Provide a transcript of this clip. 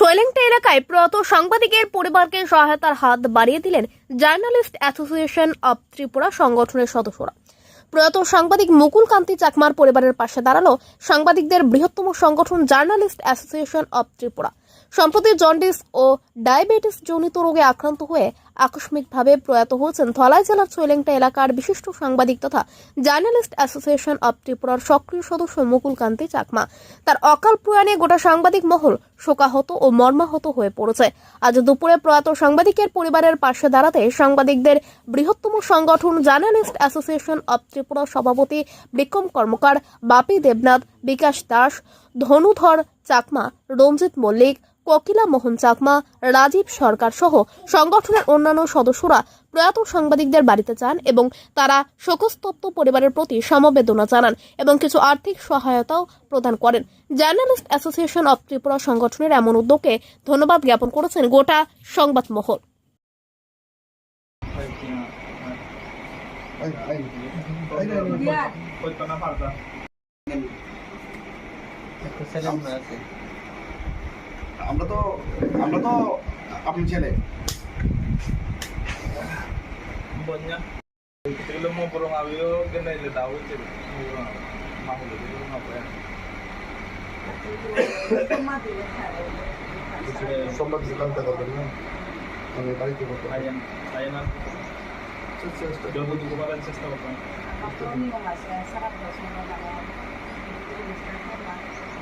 চৈলেংটা এলাকায় প্রয়াত সাংবাদিকের পরিবারকে সহায়তার হাত বাড়িয়ে দিলেন জার্নালিস্ট অ্যাসোসিয়েশন অব ত্রিপুরা সংগঠনের সদস্যরা। প্রয়াত সাংবাদিক মুকুল কান্তি চাকমার পরিবারের পাশে দাঁড়াল সাংবাদিকদের বৃহত্তম সংগঠন জার্নালিস্ট অ্যাসোসিয়েশন অব ত্রিপুরা। সম্প্রতি জন্ডিস ও ডায়াবেটিস জনিত রোগে আক্রান্ত হয়ে আকস্মিকভাবে প্রয়াত হয়েছেন ধলাই জেলার চৈলেংটা এলাকার বিশিষ্ট সাংবাদিক তথা জার্নালিস্ট অ্যাসোসিয়েশন অব ত্রিপুরার সক্রিয় সদস্য মুকুল কান্তি চাকমা। তার অকাল প্রয়াণে গোটা সাংবাদিক মহল শোকাহত ও মর্মাহত হয়ে পড়েছে। আজ দুপুরে প্রয়াত সাংবাদিকের পরিবারের পাশে দাঁড়াতে সাংবাদিকদের বৃহত্তম সংগঠন জার্নালিস্ট অ্যাসোসিয়েশন অব ত্রিপুরার সভাপতি বিক্রম কর্মকার, বাপি দেবনাথ, বিকাশ দাস, ধনুধর চাকমা, রঞ্জিত মল্লিক, কোকিলা মোহন চাকমা, রাজীব সরকার সহ সংগঠনের অন্যান্য সদস্যরা প্রয়াত সাংবাদিকদের বাড়িতে যান এবং তারা শোকস্তব্ধ পরিবারের প্রতি সমবেদনা জানান এবং কিছু আর্থিক সহায়তাও প্রদান করেন। জার্নালিস্ট অ্যাসোসিয়েশন অব ত্রিপুরা সংগঠনের এমন উদ্যোগে ধন্যবাদ জ্ঞাপন করেছেন গোটা সংবাদ মহল আমরা তো আমরা তো আপনার ছেলে। banyak kita lo mau burung awil kena dari tahu sih mau itu ngapa ya Sobat sekarang tak berani. Kami. Ayam, ayam. Sukses. Dua butuh kemarin sukses apa? Aku nggak sih, sarap dosa nggak ada. terus bisa?